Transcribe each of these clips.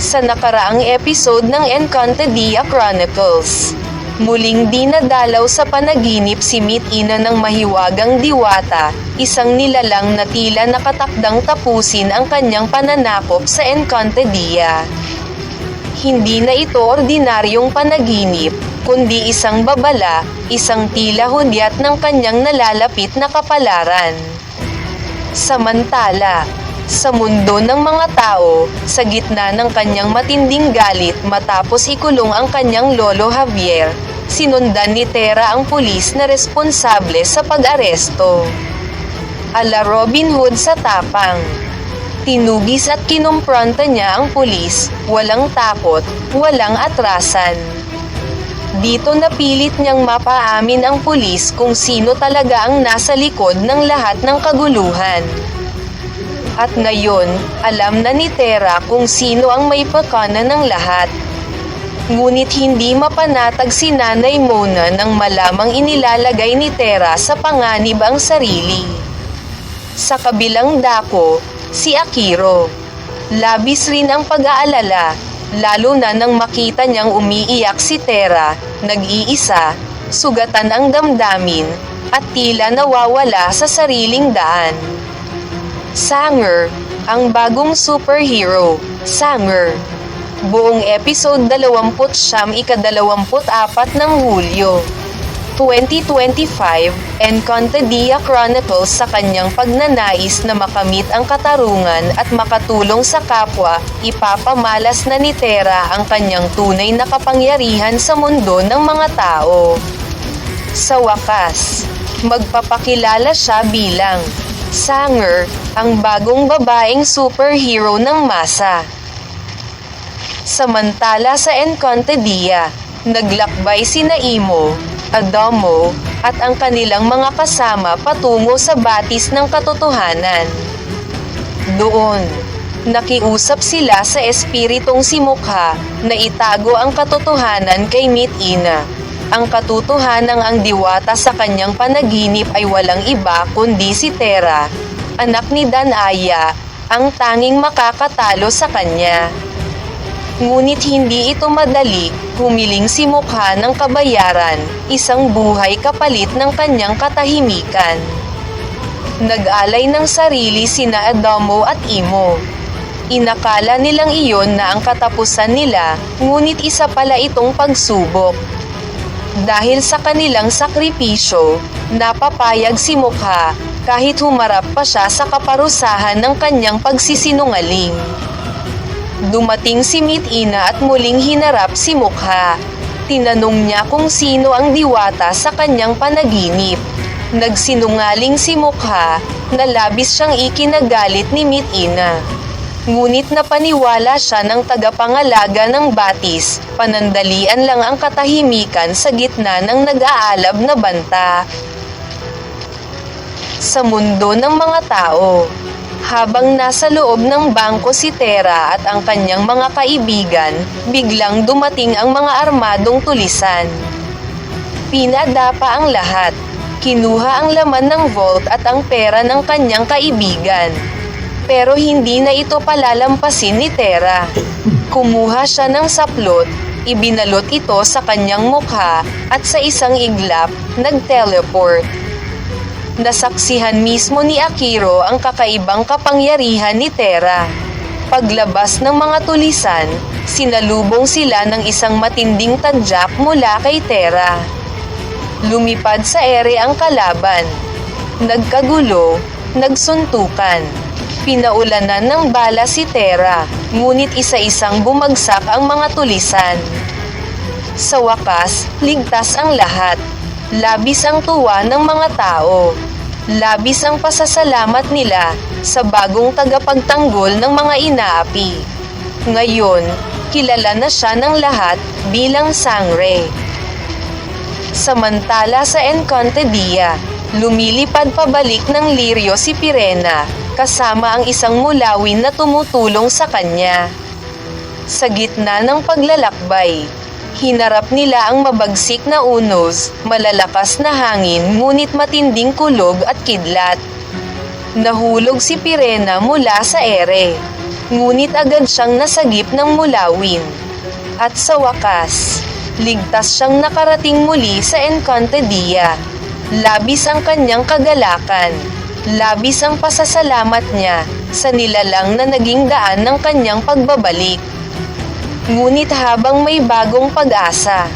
Sa nakaraang episode ng Encantadia Chronicles, muling dinadalaw sa panaginip si Mitina ng mahiwagang diwata, isang nilalang na tila nakatakdang tapusin ang kanyang pananakop sa Encantadia. Hindi na ito ordinaryong panaginip, kundi isang babala, isang tila hudyat ng kanyang nalalapit na kapalaran. Samantala, sa mundo ng mga tao, sa gitna ng kanyang matinding galit matapos ikulong ang kanyang lolo Javier, sinundan ni Tera ang pulis na responsable sa pag-aresto. Ala Robin Hood sa tapang. Tinugis at kinumpronta niya ang pulis, walang takot, walang atrasan. Dito napilit niyang mapaamin ang pulis kung sino talaga ang nasa likod ng lahat ng kaguluhan. At ngayon, alam na ni Tera kung sino ang may pakana ng lahat. Ngunit hindi mapanatag si Nanay Mona nang malamang inilalagay ni Tera sa panganib ang sarili. Sa kabilang dako, si Akiro. Labis rin ang pag-aalala, lalo na nang makita niyang umiiyak si Tera, nag-iisa, sugatan ang damdamin, at tila nawawala sa sariling daan. Sanger, ang bagong superhero, Sanger. Buong episode 29 ikadalawamput-apat ng Hulyo. 2025, Encantadia Chronicles sa kanyang pagnanais na makamit ang katarungan at makatulong sa kapwa, ipapamalas na ni Tera ang kanyang tunay na kapangyarihan sa mundo ng mga tao. Sa wakas, magpapakilala siya bilang Sanger, ang bagong babaeng superhero ng masa. Samantala sa Encantadia, naglakbay si Naimo, Adamo, at ang kanilang mga kasama patungo sa batis ng katotohanan. Doon, nakiusap sila sa espiritong si Mukha na itago ang katotohanan kay Mitina. Ang katotohanang ang diwata sa kanyang panaginip ay walang iba kundi si Tera, anak ni Danaya, ang tanging makakatalo sa kanya. Ngunit hindi ito madali, humiling si Mukha ng kabayaran, isang buhay kapalit ng kanyang katahimikan. Nag-alay ng sarili sina Adamo at Imo. Inakala nilang iyon na ang katapusan nila, ngunit isa pala itong pagsubok. Dahil sa kanilang sakripisyo, napapayag si Mukha kahit humarap pa siya sa kaparusahan ng kanyang pagsisinungaling. Dumating si Mitina at muling hinarap si Mukha. Tinanong niya kung sino ang diwata sa kanyang panaginip. Nagsinungaling si Mukha na labis siyang ikinagalit ni Mitina. Ngunit napaniwala siya ng tagapangalaga ng batis, panandalian lang ang katahimikan sa gitna ng nag-aalab na banta. Sa mundo ng mga tao, habang nasa loob ng bangko si Tera at ang kanyang mga kaibigan, biglang dumating ang mga armadong tulisan. Pinadapa ang lahat. Kinuha ang laman ng vault at ang pera ng kanyang kaibigan. Pero hindi na ito palalampasin ni Tera. Kumuha siya ng saplot, ibinalot ito sa kanyang mukha at sa isang iglap, nag-teleport. Nasaksihan mismo ni Akiro ang kakaibang kapangyarihan ni Tera. Paglabas ng mga tulisan, sinalubong sila ng isang matinding tadyak mula kay Tera. Lumipad sa ere ang kalaban. Nagkagulo, nagsuntukan. Pinaulanan ng bala si Tera, ngunit isa-isang bumagsak ang mga tulisan. Sa wakas, ligtas ang lahat. Labis ang tuwa ng mga tao. Labis ang pasasalamat nila sa bagong tagapagtanggol ng mga inaapi. Ngayon, kilala na siya ng lahat bilang Sangre. Samantala sa Encantadia, lumilipad pabalik ng Lirio si Pirena, kasama ang isang mulawin na tumutulong sa kanya. Sa gitna ng paglalakbay, hinarap nila ang mabagsik na unos, malalakas na hangin ngunit matinding kulog at kidlat. Nahulog si Pirena mula sa ere. Ngunit agad siyang nasagip ng mulawin. At sa wakas, ligtas siyang nakarating muli sa Encantadia. Labis ang kanyang kagalakan. Labis ang pasasalamat niya sa nilalang na naging daan ng kanyang pagbabalik. Ngunit habang may bagong pag-asa,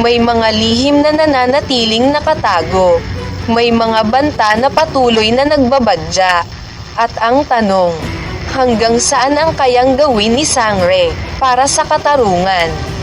may mga lihim na nananatiling nakatago, may mga banta na patuloy na nagbabadya, at ang tanong, hanggang saan ang kayang gawin ni Sangre para sa katarungan?